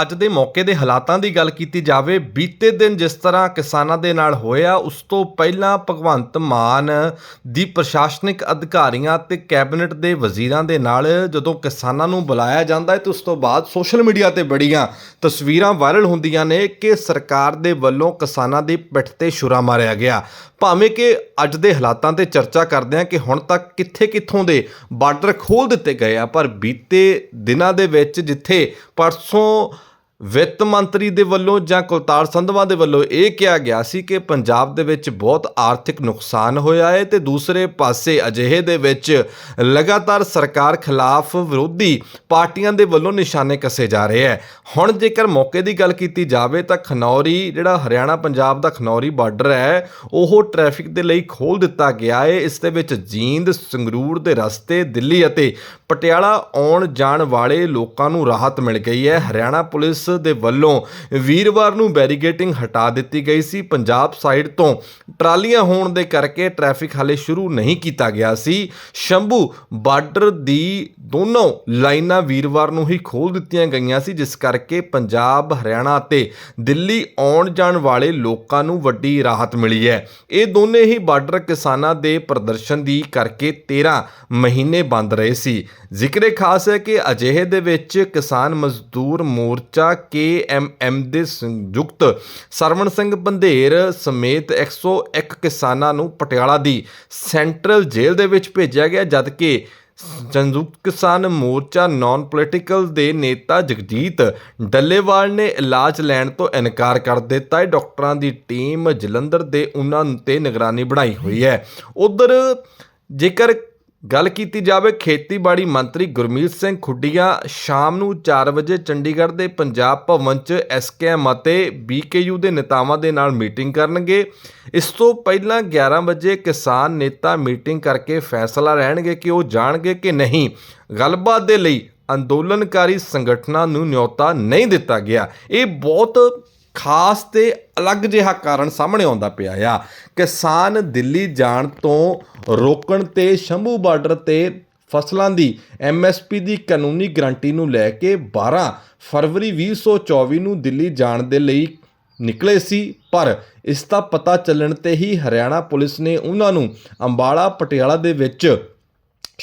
ਅੱਜ ਦੇ ਮੌਕੇ ਦੇ ਹਾਲਾਤਾਂ ਦੀ ਗੱਲ ਕੀਤੀ ਜਾਵੇ, ਬੀਤੇ ਦਿਨ ਜਿਸ ਤਰ੍ਹਾਂ ਕਿਸਾਨਾਂ ਦੇ ਨਾਲ ਹੋਇਆ, ਉਸ ਤੋਂ ਪਹਿਲਾਂ ਭਗਵੰਤ ਮਾਨ ਦੀ ਪ੍ਰਸ਼ਾਸਨਿਕ ਅਧਿਕਾਰੀਆਂ ਤੇ ਕੈਬਨਿਟ ਦੇ ਵਜ਼ੀਰਾਂ ਦੇ ਨਾਲ ਜਦੋਂ ਕਿਸਾਨਾਂ ਨੂੰ ਬੁਲਾਇਆ ਜਾਂਦਾ ਹੈ ਤੇ ਉਸ ਤੋਂ ਬਾਅਦ ਸੋਸ਼ਲ ਮੀਡੀਆ ਤੇ ਬੜੀਆਂ ਤਸਵੀਰਾਂ ਵਾਇਰਲ ਹੁੰਦੀਆਂ ਨੇ ਕਿ ਸਰਕਾਰ ਦੇ ਵੱਲੋਂ ਕਿਸਾਨਾਂ ਦੀ ਪਿੱਠ ਤੇ ਛੁਰਾ ਮਾਰਿਆ ਗਿਆ। ਭਾਵੇਂ ਕਿ ਅੱਜ ਦੇ ਹਾਲਾਤਾਂ ਤੇ ਚਰਚਾ ਕਰਦੇ ਹਾਂ ਕਿ ਹੁਣ ਤੱਕ ਕਿੱਥੇ ਕਿੱਥੋਂ ਦੇ ਬਾਰਡਰ ਖੋਲ ਦਿੱਤੇ ਗਏ ਆ, ਪਰ ਬੀਤੇ ਦਿਨਾਂ ਦੇ ਵਿੱਚ ਜਿੱਥੇ ਪਰਸੋਂ ਵਿੱਤ ਮੰਤਰੀ ਦੇ ਵੱਲੋਂ ਜਾਂ ਕੁਲਤਾਰ ਸੰਧਵਾ ਦੇ ਵੱਲੋਂ ਇਹ ਕਿਹਾ ਗਿਆ ਸੀ ਕਿ ਪੰਜਾਬ ਦੇ ਵਿੱਚ ਬਹੁਤ ਆਰਥਿਕ ਨੁਕਸਾਨ ਹੋਇਆ ਹੈ ਤੇ ਦੂਸਰੇ ਪਾਸੇ ਅਜਿਹੇ ਦੇ ਵਿੱਚ ਲਗਾਤਾਰ ਸਰਕਾਰ ਖਿਲਾਫ ਵਿਰੋਧੀ ਪਾਰਟੀਆਂ ਦੇ ਵੱਲੋਂ ਨਿਸ਼ਾਨੇ ਕੱਸੇ ਜਾ ਰਹੇ ਹੈ। ਹੁਣ ਜੇਕਰ ਮੌਕੇ ਦੀ ਗੱਲ ਕੀਤੀ ਜਾਵੇ ਤਾਂ ਖਨੌਰੀ, ਜਿਹੜਾ ਹਰਿਆਣਾ ਪੰਜਾਬ ਦਾ ਖਨੌਰੀ ਬਾਰਡਰ ਹੈ, ਉਹ ਟ੍ਰੈਫਿਕ ਦੇ ਲਈ ਖੋਲ ਦਿੱਤਾ ਗਿਆ ਹੈ। ਇਸ ਦੇ ਵਿੱਚ ਜੀਂਦ, ਸੰਗਰੂਰ ਦੇ ਰਸਤੇ, ਦਿੱਲੀ ਅਤੇ ਪਟਿਆਲਾ ਆਉਣ ਜਾਣ ਵਾਲੇ ਲੋਕਾਂ ਨੂੰ ਰਾਹਤ ਮਿਲ ਗਈ ਹੈ। ਹਰਿਆਣਾ ਪੁਲਿਸ ਦੇ ਵੱਲੋਂ ਵੀਰਵਾਰ ਨੂੰ ਬੈਰੀਗੇਟਿੰਗ ਹਟਾ ਦਿੱਤੀ ਗਈ ਸੀ। ਪੰਜਾਬ ਸਾਈਡ ਤੋਂ ਟਰਾਲੀਆਂ ਹੋਣ ਦੇ ਕਰਕੇ ਟ੍ਰੈਫਿਕ ਹਾਲੇ ਸ਼ੁਰੂ ਨਹੀਂ ਕੀਤਾ ਗਿਆ ਸੀ। ਸ਼ੰਭੂ ਬਾਰਡਰ ਦੀ ਦੋਨੋਂ ਲਾਈਨਾਂ ਵੀਰਵਾਰ ਨੂੰ ਹੀ ਖੋਲ ਦਿੱਤੀਆਂ ਗਈਆਂ ਸੀ, ਜਿਸ ਕਰਕੇ ਪੰਜਾਬ, ਹਰਿਆਣਾ ਅਤੇ ਦਿੱਲੀ ਆਉਣ ਜਾਣ ਵਾਲੇ ਲੋਕਾਂ ਨੂੰ ਵੱਡੀ ਰਾਹਤ ਮਿਲੀ ਹੈ। ਇਹ ਦੋਨੇ ਹੀ ਬਾਰਡਰ ਕਿਸਾਨਾਂ ਦੇ ਪ੍ਰਦਰਸ਼ਨ ਦੀ ਕਰਕੇ 13 ਮਹੀਨੇ ਬੰਦ ਰਹੇ ਸੀ। ਜ਼ਿਕਰੇ ਖਾਸ ਹੈ ਕਿ ਅਜਿਹੇ ਦੇ ਵਿੱਚ ਕਿਸਾਨ ਮਜ਼ਦੂਰ ਮੋਰਚਾ ਕੇਐਮਐਮ ਦੇ ਸੰਯੁਕਤ ਸਰਵਣ ਸਿੰਘ ਬੰਧੇਰ ਸਮੇਤ 101 ਕਿਸਾਨਾਂ ਨੂੰ ਪਟਿਆਲਾ ਦੀ ਸੈਂਟਰਲ ਜੇਲ੍ਹ ਦੇ ਵਿੱਚ ਭੇਜਿਆ ਗਿਆ, ਜਦਕਿ ਸੰਯੁਕਤ ਕਿਸਾਨ ਮੋਰਚਾ ਨਾਨ ਪੋਲੀਟੀਕਲ ਦੇ ਨੇਤਾ ਜਗਜੀਤ ਡੱਲੇਵਾਲ ਨੇ ਇਲਾਜ ਲੈਣ ਤੋਂ ਇਨਕਾਰ ਕਰ ਦਿੱਤਾ ਹੈ। ਡਾਕਟਰਾਂ ਦੀ ਟੀਮ ਜਲੰਧਰ ਦੇ ਉਹਨਾਂ ਤੇ ਨਿਗਰਾਨੀ ਬਣਾਈ ਹੋਈ ਹੈ। ਉਧਰ ਜੇਕਰ ਗੱਲ ਕੀਤੀ ਜਾਵੇ ਖੇਤੀਬਾੜੀ ਮੰਤਰੀ ਗੁਰਮੀਤ ਸਿੰਘ ਖੁੱਡੀਆਂ, ਸ਼ਾਮ ਨੂੰ 4 ਵਜੇ ਚੰਡੀਗੜ੍ਹ ਦੇ ਪੰਜਾਬ ਭਵਨ 'ਚ ਐਸਕੇਐਮ ਅਤੇ ਬੀਕੇਯੂ ਦੇ ਨੇਤਾਵਾਂ ਦੇ ਨਾਲ ਮੀਟਿੰਗ ਕਰਨਗੇ। ਇਸ ਤੋਂ ਪਹਿਲਾਂ 11 ਵਜੇ ਕਿਸਾਨ ਨੇਤਾ ਮੀਟਿੰਗ ਕਰਕੇ ਫੈਸਲਾ ਲੈਣਗੇ ਕਿ ਉਹ ਜਾਣਗੇ ਕਿ ਨਹੀਂ। ਗੱਲਬਾਤ ਦੇ ਲਈ ਅੰਦੋਲਨਕਾਰੀ ਸੰਗਠਨਾਂ ਨੂੰ ਨਿਯੋਤਾ ਨਹੀਂ ਦਿੱਤਾ ਗਿਆ। ਇਹ ਬਹੁਤ ਖਾਸ ਤੇ ਅਲੱਗ ਜਿਹਾ ਕਾਰਨ ਸਾਹਮਣੇ ਆਉਂਦਾ ਪਿਆ ਆ ਕਿਸਾਨ ਦਿੱਲੀ ਜਾਣ ਤੋਂ ਰੋਕਣ ਤੇ ਸ਼ੰਭੂ ਬਾਰਡਰ ਤੇ ਫਸਲਾਂ ਦੀ ਐਮਐਸਪੀ ਦੀ ਕਾਨੂੰਨੀ ਗਰੰਟੀ ਨੂੰ ਲੈ ਕੇ 12 ਫਰਵਰੀ 2024 ਨੂੰ ਦਿੱਲੀ ਜਾਣ ਦੇ ਲਈ ਨਿਕਲੇ ਸੀ, ਪਰ ਇਸ ਦਾ ਪਤਾ ਚੱਲਣ ਤੇ ਹੀ ਹਰਿਆਣਾ ਪੁਲਿਸ ਨੇ ਉਹਨਾਂ ਨੂੰ ਅੰਬਾਲਾ, ਪਟਿਆਲਾ ਦੇ ਵਿੱਚ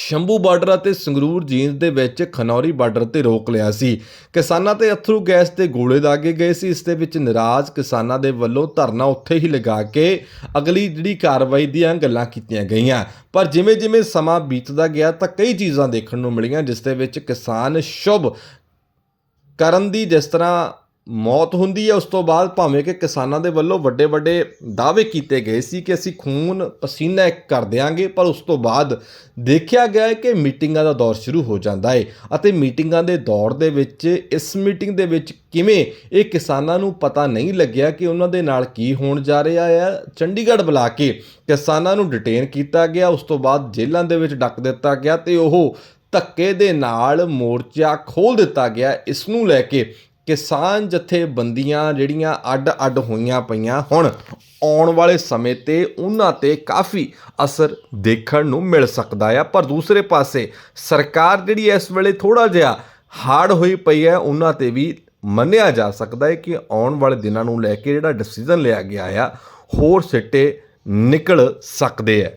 ਸ਼ੰਭੂ ਬਾਰਡਰ ਅਤੇ ਸੰਗਰੂਰ ਜੀਂਦ ਦੇ ਵਿੱਚ ਖਨੌਰੀ ਬਾਰਡਰ ਤੇ ਰੋਕ ਲਿਆ ਸੀ। ਕਿਸਾਨਾਂ ਤੇ ਅਥਰੂ ਗੈਸ ਤੇ ਗੋਲੇ ਦਾਗੇ ਗਏ ਸੀ। ਇਸ ਦੇ ਵਿੱਚ ਨਾਰਾਜ਼ ਕਿਸਾਨਾਂ ਦੇ ਵੱਲੋਂ ਧਰਨਾ ਉੱਥੇ ਹੀ ਲਗਾ ਕੇ ਅਗਲੀ ਜਿਹੜੀ ਕਾਰਵਾਈ ਦੀਆਂ ਗੱਲਾਂ ਕੀਤੀਆਂ ਗਈਆਂ। ਪਰ ਜਿਵੇਂ ਜਿਵੇਂ ਸਮਾਂ ਬੀਤਦਾ ਗਿਆ ਤਾਂ ਕਈ ਚੀਜ਼ਾਂ ਦੇਖਣ ਨੂੰ ਮਿਲੀਆਂ, ਜਿਸ ਦੇ ਵਿੱਚ ਕਿਸਾਨ ਸ਼ੁਭ ਕਰਨ ਦੀ ਜਿਸ ਤਰ੍ਹਾਂ ਮੌਤ ਹੁੰਦੀ ਹੈ, ਉਸ ਤੋਂ ਬਾਅਦ ਭਾਵੇਂ ਕਿ ਕਿਸਾਨਾਂ ਦੇ ਵੱਲੋਂ ਵੱਡੇ ਵੱਡੇ ਦਾਅਵੇ ਕੀਤੇ ਗਏ ਸੀ ਕਿ ਅਸੀਂ ਖੂਨ ਪਸੀਨਾ ਇੱਕ ਕਰ ਦਿਆਂਗੇ, ਪਰ ਉਸ ਤੋਂ ਬਾਅਦ ਦੇਖਿਆ ਗਿਆ ਹੈ ਕਿ ਮੀਟਿੰਗਾਂ ਦਾ ਦੌਰ ਸ਼ੁਰੂ ਹੋ ਜਾਂਦਾ ਹੈ ਅਤੇ ਮੀਟਿੰਗਾਂ ਦੇ ਦੌਰ ਦੇ ਵਿੱਚ, ਇਸ ਮੀਟਿੰਗ ਦੇ ਵਿੱਚ ਕਿਵੇਂ ਇਹ ਕਿਸਾਨਾਂ ਨੂੰ ਪਤਾ ਨਹੀਂ ਲੱਗਿਆ ਕਿ ਉਹਨਾਂ ਦੇ ਨਾਲ ਕੀ ਹੋਣ ਜਾ ਰਿਹਾ ਹੈ। ਚੰਡੀਗੜ੍ਹ ਬੁਲਾ ਕੇ ਕਿਸਾਨਾਂ ਨੂੰ ਡਿਟੇਨ ਕੀਤਾ ਗਿਆ, ਉਸ ਤੋਂ ਬਾਅਦ ਜੇਲ੍ਹਾਂ ਦੇ ਵਿੱਚ ਡੱਕ ਦਿੱਤਾ ਗਿਆ ਤੇ ਉਹ ਧੱਕੇ ਦੇ ਨਾਲ ਮੋਰਚਾ ਖੋਲ ਦਿੱਤਾ ਗਿਆ। ਇਸ ਨੂੰ ਲੈ ਕੇ ਕਿਸਾਨ ਜਥੇਬੰਦੀਆਂ ਜਿਹੜੀਆਂ ਅੱਡ-ਅੱਡ ਹੋਈਆਂ ਪਈਆਂ ਹੁਣ, ਆਉਣ ਵਾਲੇ ਸਮੇਂ ਤੇ ਉਹਨਾਂ ਤੇ ਕਾਫੀ ਅਸਰ ਦੇਖਣ ਨੂੰ ਮਿਲ ਸਕਦਾ ਆ। ਪਰ ਦੂਸਰੇ ਪਾਸੇ ਸਰਕਾਰ ਜਿਹੜੀ ਇਸ ਵੇਲੇ ਥੋੜਾ ਜਿਹਾ ਹਾਰਡ ਹੋਈ ਪਈ ਹੈ, ਉਹਨਾਂ ਤੇ ਵੀ ਮੰਨਿਆ ਜਾ ਸਕਦਾ ਹੈ ਕਿ ਆਉਣ ਵਾਲੇ ਦਿਨਾਂ ਨੂੰ ਲੈ ਕੇ ਜਿਹੜਾ ਡਿਸੀਜਨ ਲਿਆ ਗਿਆ ਆ, ਹੋਰ ਸਿੱਟੇ ਨਿਕਲ ਸਕਦੇ ਆ।